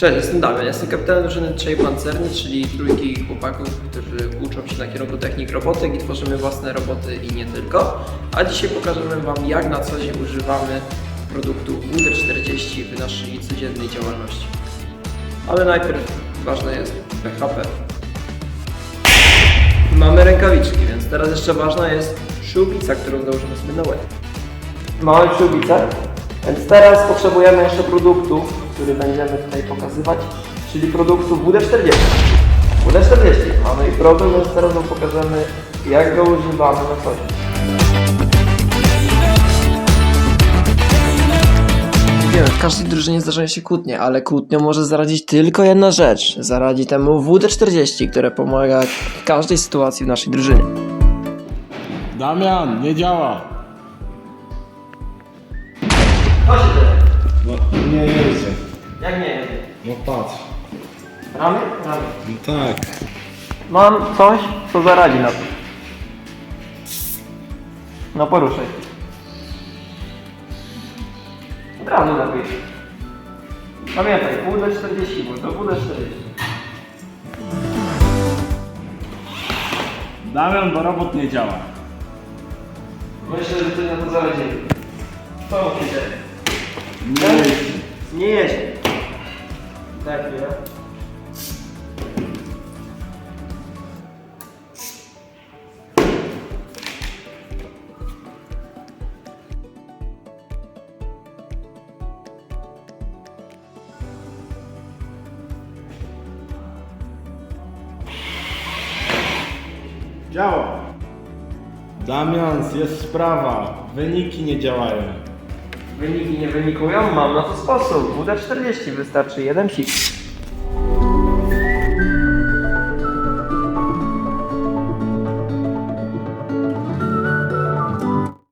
Cześć, jestem Damian. Jestem kapitanem drużyny trzej pancerni, czyli trójki chłopaków, którzy uczą się na kierunku technik robotyk i tworzymy własne roboty i nie tylko. A dzisiaj pokażemy Wam, jak na co dzień używamy produktu WD-40 w naszej codziennej działalności. Ale najpierw ważne jest BHP. Mamy rękawiczki, więc teraz jeszcze ważna jest śrubica, którą założymy sobie na łeb. Mamy śrubicę, więc teraz potrzebujemy jeszcze produktu, który będziemy tutaj pokazywać, czyli produktu WD-40. WD-40 mamy i problem, więc teraz Wam pokażemy, jak go używamy na co dzień. Wiemy, w każdej drużynie zdarzają się kłótnie, ale kłótnią może zaradzić tylko jedna rzecz. Zaradzi temu WD-40, które pomaga w każdej sytuacji w naszej drużynie. Damian, nie działa. Chodź No nie jedzie. Jak nie? No patrz. Ramy? Ramy. No tak. Mam coś, co zaradzi na to. No poruszaj. Od razu lepiej. Pamiętaj, WD-40, bo to WD-40. Damian, bo robot nie działa. Myślę, że ty na to zaradzili. Co się dzieje? Jedzie. Nie jedzie. Tak, nie? Działa. Damian, jest sprawa. Wyniki nie działają. Wyniki nie wynikują? Mam na to sposób. WD-40 wystarczy jeden psik.